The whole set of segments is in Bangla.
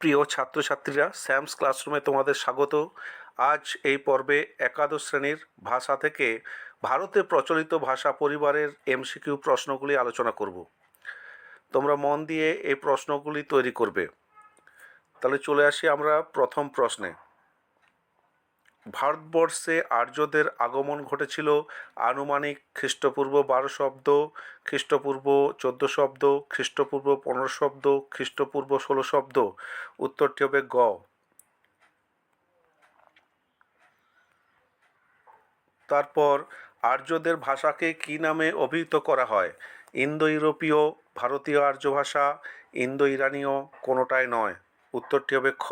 প্রিয় ছাত্রছাত্রীরা স্যামস ক্লাসরুমে তোমাদের স্বাগত। আজ এই পর্বে একাদশ শ্রেণির ভাষা থেকে ভারতে প্রচলিত ভাষা পরিবারের এমসিকিউ প্রশ্নগুলি আলোচনা করব। তোমরা মন দিয়ে এই প্রশ্নগুলি তৈরি করবে। তাহলে চলে আসি আমরা প্রথম প্রশ্নে। ভারতবর্ষে আর্যদের আগমন ঘটেছিল আনুমানিক খ্রিস্টপূর্ব বারো শব্দ, খ্রিস্টপূর্ব চোদ্দ শব্দ, খ্রিস্টপূর্ব পনেরো শব্দ, খ্রিস্টপূর্ব ষোলো শব্দ। উত্তরটি হবে গ। তারপর, আর্যদের ভাষাকে কি নামে অভিহিত করা হয়? ইন্দো ইউরোপীয় ভারতীয় আর্য ভাষা ইন্দো ইরানীয় কোনোটাই নয়। উত্তরটি হবে খ।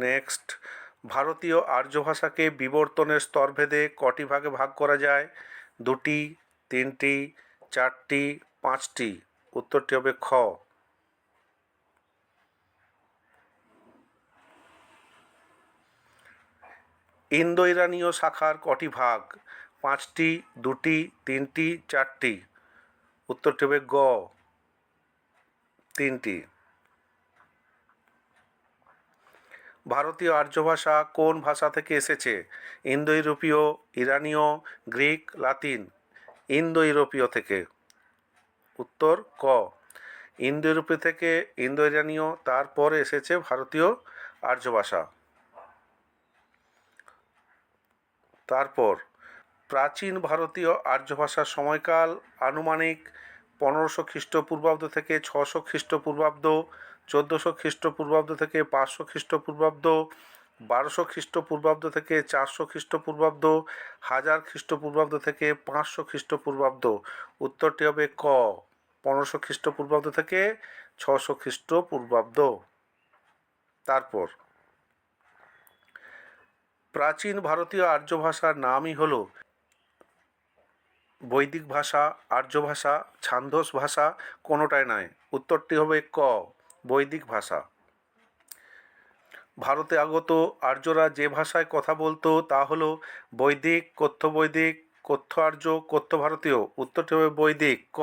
নেক্সট ভারতীয় আর্য ভাষাকে বিবর্তনের স্তরভেদে কটি ভাগে ভাগ করা যায়? দুটি, তিনটি, চারটি, পাঁচটি। উত্তরটি হবে খ। ইন্দো ইরানীয় শাখার কটি ভাগ? পাঁচটি, দুটি, তিনটি, চারটি। উত্তরটি হবে গ। তিনটি। ভারতীয় আর্য ভাষা কোন ভাষা থেকে এসেছে? ইন্দো ইউরোপীয় ইরানীয়, গ্রিক, লাতিন? ইন্দো ইউরোপীয় থেকে। উত্তর, ক। ইন্দো ইউরোপীয় থেকে ইন্দো ইরানীয় তারপরে এসেছে ভারতীয় আর্য ভাষা তারপর, প্রাচীন ভারতীয় আর্য ভাষার সময়কাল আনুমানিক পনেরোশো খ্রিস্টপূর্বাব্দ থেকে ছশো খ্রিস্টপূর্বাব্দ চোদ্দোশো খ্রিস্টপূর্বাব্দ থেকে পাঁচশো খ্রিস্টপূর্বাব্দ, বারোশো খ্রিস্টপূর্বাব্দ থেকে চারশো খ্রিস্টপূর্বাব্দ, হাজার খ্রিস্টপূর্বাব্দ থেকে পাঁচশো খ্রিস্টপূর্বাব্দ। উত্তরটি হবে ক, পনেরোশো খ্রিস্টপূর্বাব্দ থেকে ছশো খ্রিস্টপূর্বাব্দ। তারপর, প্রাচীন ভারতীয় আর্য ভাষার নামই হলো বৈদিক ভাষা আর্য ভাষা ছান্দস ভাষা, কোনোটাই নয়। উত্তরটি হবে ক বৈদিক ভাষা। ভারতে আগত আর্যরা যে ভাষায় কথা বলতো তা হলো বৈদিক কথ্য বৈদিক কথ্য আর্য কথ্য ভারতীয় উত্তরটি হবে বৈদিক, ক।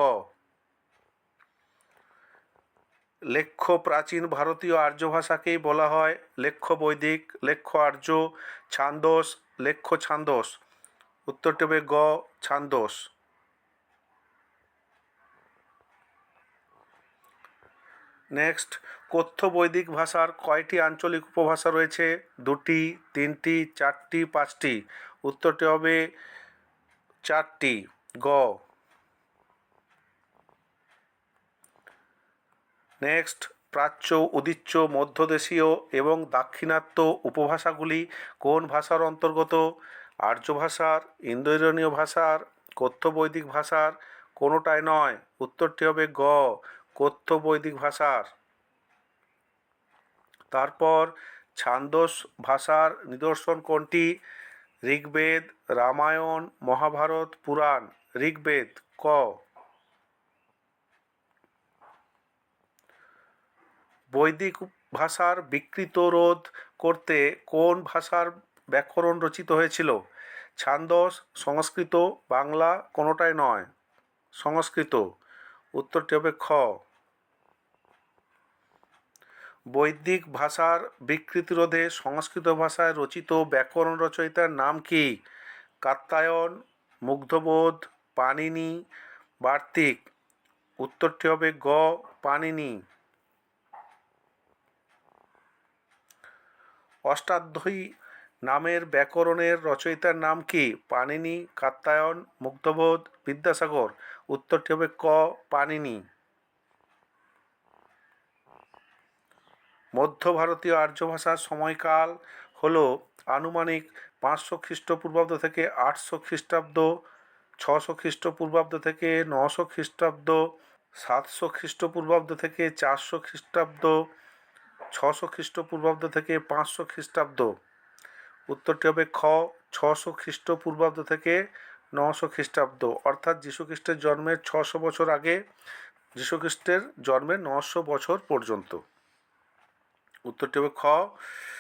লেখ্য প্রাচীন ভারতীয় আর্য ভাষাকেই বলা হয় লেখ্য বৈদিক লেখ্য আর্য ছান্দোস লেখ্য ছান্দোস উত্তরটি হবে গ, ছান্দোস। নেক্সট কথ্য বৈদিক ভাষার কয়টি আঞ্চলিক উপভাষা রয়েছে? দুটি, তিনটি, চারটি, পাঁচটি। উত্তরটি হবে চারটি। গ। নেক্সট প্রাচ্য, উদিচ্য, মধ্যদেশীয় এবং দাক্ষিণাত্য উপভাষাগুলি কোন ভাষার অন্তর্গত? আর্য ভাষার ইন্দো ইরানীয় ভাষার, কথ্য বৈদিক ভাষার, কোনোটাই নয়। উত্তরটি হবে গ। কথ্য বৈদিক ভাষার। তারপর ছান্দস ভাষার নিদর্শন কোনটি? ঋগ্বেদ, রামায়ণ, মহাভারত, পুরাণ। ঋগ্বেদ, ক। বৈদিক ভাষার বিকৃত রোধ করতে কোন ভাষার ব্যাকরণ রচিত হয়েছিল? ছান্দস, সংস্কৃত, বাংলা কোনোটাই নয়। সংস্কৃত। উত্তরটি হবে খ। বৈদিক ভাষার বিকৃতি রোধে সংস্কৃত ভাষায় রচিত ব্যাকরণ রচয়িতার নাম কি? কাত্তায়ন মুগ্ধবোধ, পাণিনি, বার্তিক। উত্তরটি হবে গ, পাণিনি। অষ্টাধ্যায়ী নামের ব্যাকরণের রচয়িতার নাম কি? পাণিনি কাত্তায়ন মুগ্ধবোধ, বিদ্যাসাগর। উত্তরটি হবে ক, পাণিনি। মধ্য ভারতীয় আর্য ভাষার সময়কাল হল আনুমানিক পাঁচশো খ্রিস্টপূর্বাব্দ থেকে আটশো খ্রিস্টাব্দ, ছশো খ্রিস্টপূর্বাব্দ থেকে নশো খ্রিস্টাব্দ, সাতশো খ্রিস্টপূর্বাব্দ থেকে চারশো খ্রিস্টাব্দ, ছশো খ্রিস্টপূর্বাব্দ থেকে পাঁচশো খ্রিস্টাব্দ। উত্তরটি হবে খ, ছশো খ্রিস্টপূর্বাব্দ থেকে নশো খ্রিস্টাব্দ। অর্থাৎ যীশুখ্রিস্টের জন্মের ছশো বছর আগে, যীশুখ্রিস্টের জন্মের নশো বছর পর্যন্ত। উত্তরটি হবে খ।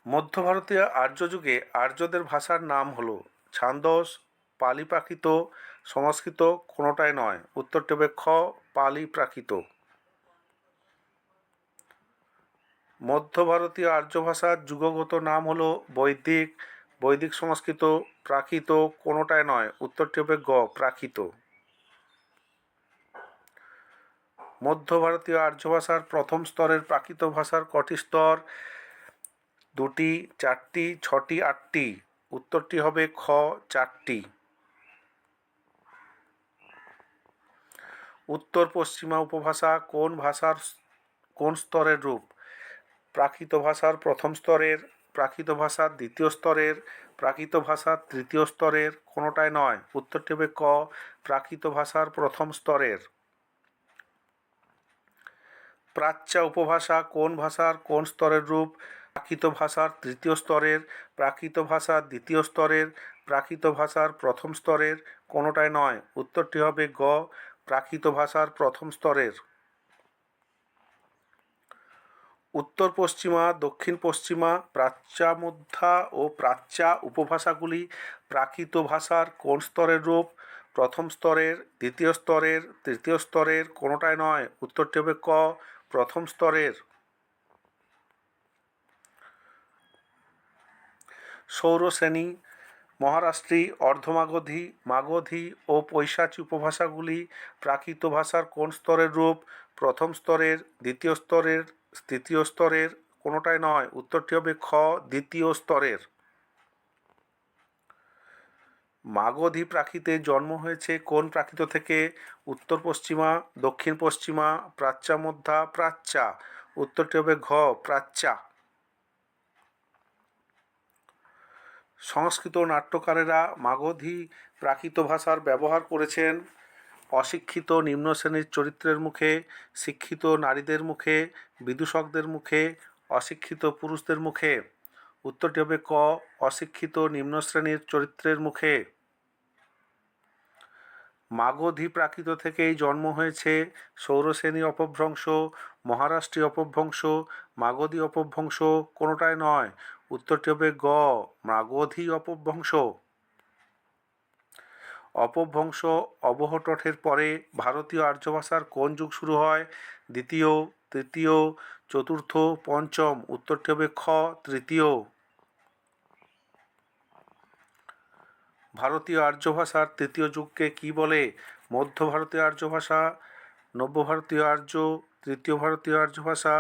মধ্য ভারতীয় আর্য যুগে আর্যদের ভাষার নাম হলো ছান্দস, পালিপ্রাকৃত, সংস্কৃত, কোনোটাই নয়। উত্তরটি হবে খ পালি প্রাকৃত মধ্য ভারতীয় আর্য ভাষার যুগগত নাম হলো বৈদিক। বৈদিক সংস্কৃত, প্রাকৃত, কোনোটাই নয়। উত্তরটি হবে গ, প্রাকৃত। মধ্য ভারতীয় আর্য ভাষার প্রথম স্তরের প্রাকৃত ভাষার কটি স্তর? দুটি, চারটি, ছটি, আটটি। উত্তরটি হবে খ, চারটি। উত্তর পশ্চিমা উপভাষা কোন ভাষার কোন স্তরের রূপ? প্রাকৃত ভাষার প্রথম স্তরের, প্রাকৃত ভাষার দ্বিতীয় স্তরের, প্রাকৃত ভাষার তৃতীয় স্তরের, কোনোটাই নয়। উত্তরটি হবে ক, প্রাকৃত ভাষার প্রথম স্তরের। প্রাচ্যা উপভাষা কোন ভাষার কোন স্তরের রূপ? প্রাকৃত ভাষার তৃতীয় স্তরের, প্রাকৃত ভাষার দ্বিতীয় স্তরের, প্রাকৃত ভাষার প্রথম স্তরের কোনোটাই নয়। উত্তরটি হবে গ, প্রাকৃত ভাষার প্রথম স্তরের। উত্তর পশ্চিমা, দক্ষিণ পশ্চিমা প্রাচ্যামধ্যা ও প্রাচ্যা উপভাষাগুলি প্রাকৃত ভাষার কোন স্তরের রূপ? প্রথম স্তরের, দ্বিতীয় স্তরের, তৃতীয় স্তরের কোনোটাই নয়। উত্তরটি হবে ক প্রথম স্তরের সৌরশ্রেণী, মহারাষ্ট্রী, অর্ধমাগধী, মাগধী ও পৈশাচী উপভাষাগুলি প্রাকৃত ভাষার কোন স্তরের রূপ? প্রথম স্তরের, দ্বিতীয় স্তরের, তৃতীয় স্তরের কোনোটাই নয়। উত্তরটি হবে খ, দ্বিতীয় স্তরের। মাগধী প্রাকৃতে জন্ম হয়েছে কোন প্রাকৃত থেকে? উত্তর পশ্চিমা, দক্ষিণ পশ্চিমা, প্রাচ্যা, মধ্যা, প্রাচ্যা। উত্তরটি হবে ঘ, প্রাচ্যা। সংস্কৃত নাট্যকারেরা মাগধী প্রাকৃত ভাষার ব্যবহার করেছেন অশিক্ষিত নিম্ন শ্রেণির চরিত্রের মুখে, শিক্ষিত নারীদের মুখে, বিদূষকদের মুখে, অশিক্ষিত পুরুষদের মুখে। উত্তরটি হবে ক, অশিক্ষিত নিম্ন শ্রেণির চরিত্রের মুখে। মাগধী প্রাকৃত থেকেই জন্ম হয়েছে সৌরশ্রেণী অপভ্রংশ মহারাষ্ট্রীয় অপভ্রংশ, মাগধী অপভ্রংশ, কোনোটাই নয়। উত্তরটি হবে গ, মাগধী অপভ্রংশ। অপভ্রংশ অবহটঠের পরে ভারতীয় আর্য ভাষার কোন যুগ শুরু হয়? দ্বিতীয়, তৃতীয়, চতুর্থ, পঞ্চম উত্তরটি হবে খ, তৃতীয়। ভারতীয় আর্য ভাষার তৃতীয় যুগকে কি বলে? মধ্য ভারতীয় আর্য ভাষা নব্য ভারতীয় আর্য, তৃতীয় ভারতীয় আর্য ভাষা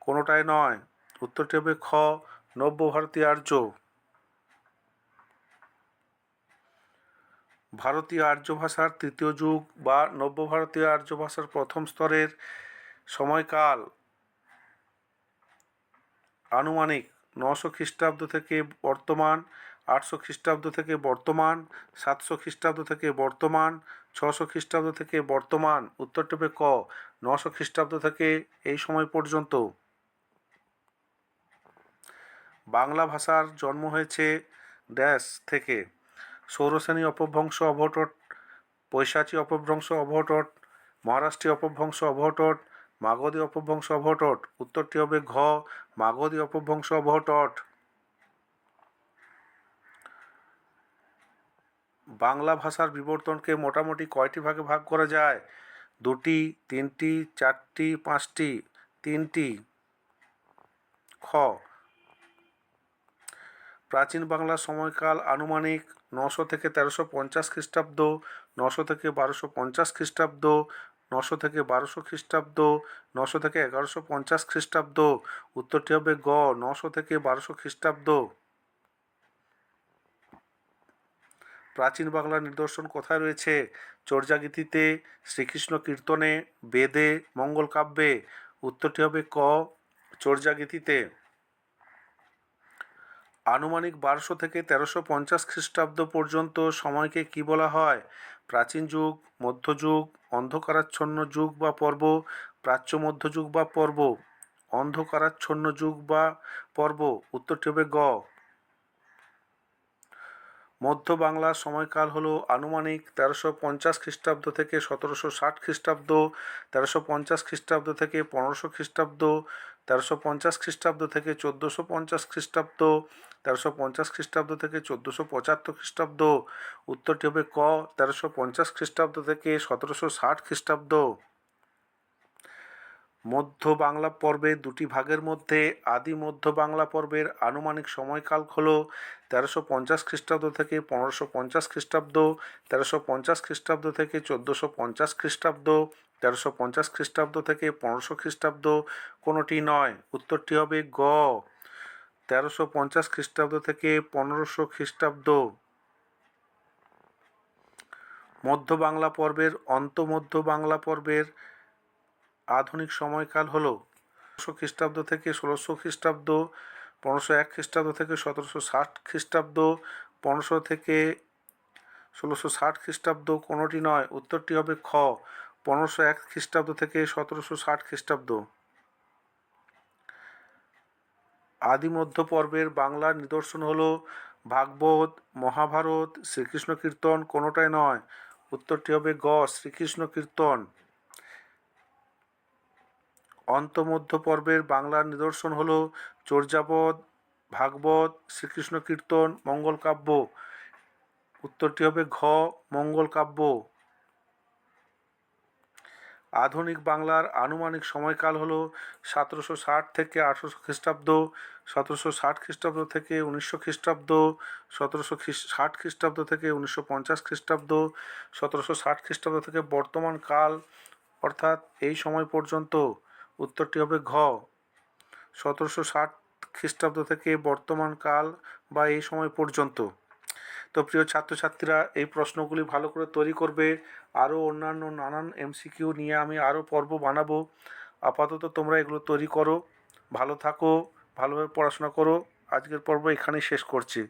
কোনোটাই নয়। উত্তরটি হবে খ, নব্য ভারতীয় আর্য। ভারতীয় আর্য ভাষার তৃতীয় যুগ বা নব্য ভারতীয় আর্য ভাষার প্রথম স্তরের সময়কাল আনুমানিক নশো খ্রিস্টাব্দ থেকে বর্তমান আটশো খ্রিস্টাব্দ থেকে বর্তমান, সাতশো খ্রিস্টাব্দ থেকে বর্তমান, ছশো খ্রিস্টাব্দ থেকে বর্তমান। উত্তরটি হবে ক। নশো খ্রিস্টাব্দ থেকে এই সময় পর্যন্ত বাংলা ভাষার জন্ম হয়েছে ড্যাশ থেকে। সৌরশ্রেণী অপভ্রংশ অবহটট, পৈশাচী অপভ্রংশ অবহটট, মহারাষ্ট্রী অপভ্রংশ অবহটট, মাগধী অপভ্রংশ অবহটট। উত্তরটি হবে ঘ। মাগধী অপভ্রংশ অবহটট। বাংলা ভাষার বিবর্তনকে মোটামুটি কয়টি ভাগে ভাগ করা যায়? দুটি, তিনটি, চারটি, পাঁচটি, তিনটি? খ। প্রাচীন বাংলার সময়কাল আনুমানিক নশো থেকে তেরোশো পঞ্চাশ খ্রিস্টাব্দ, নশো থেকে বারোশো পঞ্চাশ খ্রিস্টাব্দ, নশো থেকে বারোশো খ্রিস্টাব্দ, নশো থেকে এগারোশো পঞ্চাশ খ্রিস্টাব্দ। উত্তরটি হবে গ, নশো থেকে বারোশো খ্রিস্টাব্দ। প্রাচীন বাংলার নিদর্শন কোথায় রয়েছে? চর্যাগীতিতে শ্রীকৃষ্ণ কীর্তনে, বেদে, মঙ্গল কাব্যে। উত্তরটি হবে ক চর্যাগীতিতে আনুমানিক বারোশো থেকে তেরোশো পঞ্চাশ খ্রিস্টাব্দ পর্যন্ত সময়কে কি বলা হয়? প্রাচীন যুগ মধ্যযুগ অন্ধকারাচ্ছন্ন যুগ বা পর্ব, প্রাচ্য মধ্যযুগ বা পর্ব। অন্ধকারাচ্ছন্ন যুগ বা পর্ব। উত্তরটি হবে গ। মধ্য বাংলার সময়কাল হল আনুমানিক তেরোশো পঞ্চাশ খ্রিস্টাব্দ থেকে সতেরোশো ষাট খ্রিস্টাব্দ, তেরোশো পঞ্চাশ খ্রিস্টাব্দ থেকে পনেরোশো খ্রিস্টাব্দ, তেরোশো পঞ্চাশ খ্রিস্টাব্দ থেকে চোদ্দোশো পঞ্চাশ খ্রিস্টাব্দ, তেরোশো পঞ্চাশ খ্রিস্টাব্দ থেকে চোদ্দোশো পঁচাত্তর খ্রিস্টাব্দ, উত্তরটি হবে ক, তেরোশো পঞ্চাশ খ্রিস্টাব্দ থেকে সতেরোশো ষাট খ্রিস্টাব্দ। মধ্য বাংলা পর্বের দুটি ভাগের মধ্যে আদি মধ্য বাংলা পর্বের আনুমানিক সময়কাল হল তেরোশো পঞ্চাশ খ্রিস্টাব্দ থেকে পনেরোশো পঞ্চাশ খ্রিস্টাব্দ, তেরোশো পঞ্চাশ খ্রিস্টাব্দ থেকে চোদ্দোশো পঞ্চাশ খ্রিস্টাব্দ, তেরোশো পঞ্চাশ খ্রিস্টাব্দ থেকে পনেরোশো খ্রিস্টাব্দ। কোনোটি নয়, উত্তরটি হবে গ। তেরোশো পঞ্চাশ খ্রিস্টাব্দ থেকে পনেরোশো খ্রিস্টাব্দ। মধ্য বাংলা পর্বের অন্তমধ্য বাংলা পর্বের আধুনিক সময়কাল হল ষোলোশো খ্রিস্টাব্দ থেকে ষোলোশো খ্রিস্টাব্দ, পনেরোশো এক খ্রিস্টাব্দ থেকে সতেরোশো ষাট খ্রিস্টাব্দ, পনেরোশো থেকে ষোলোশো ষাট খ্রিস্টাব্দ, কোনোটি নয়, উত্তরটি হবে খ, পনেরোশো এক খ্রিস্টাব্দ থেকে সতেরোশো ষাট খ্রিস্টাব্দ। আদি মধ্য পর্বের বাংলার নিদর্শন হল ভাগবত, মহাভারত, শ্রীকৃষ্ণ কীর্তন, কোনোটাই নয়, উত্তরটি হবে গ, শ্রীকৃষ্ণ কীর্তন। অন্তমধ্য পর্বের বাংলার নিদর্শন হল চর্যাপদ ভাগবত, শ্রীকৃষ্ণ কীর্তন, মঙ্গল কাব্য। উত্তরটি হবে ঘ, মঙ্গল কাব্য। আধুনিক বাংলার আনুমানিক সময়কাল হল সতেরোশো ষাট থেকে আঠারোশো খ্রিস্টাব্দ সতেরোশো ষাট খ্রিস্টাব্দ থেকে উনিশশো খ্রিস্টাব্দ সতেরোশো ষাট খ্রিস্টাব্দ থেকে উনিশশো পঞ্চাশ খ্রিস্টাব্দ সতেরোশো ষাট খ্রিস্টাব্দ থেকে বর্তমান কাল, অর্থাৎ এই সময় পর্যন্ত। উত্তরটি হবে ঘ। সতেরোশো ষাট খ্রিস্টাব্দ থেকে বর্তমান কাল বা এই সময় পর্যন্ত। তো প্রিয় ছাত্রছাত্রীরা, এই প্রশ্নগুলি ভালো করে তৈরি করবে। আরও অন্যান্য নানান এমসিকিউ নিয়ে আমি আরও পর্ব বানাবো। আপাতত তোমরা এগুলো তৈরি করো, ভালো থাকো, ভালোভাবে পড়াশোনা করো। আজকের পর্ব এখানেই শেষ করছি।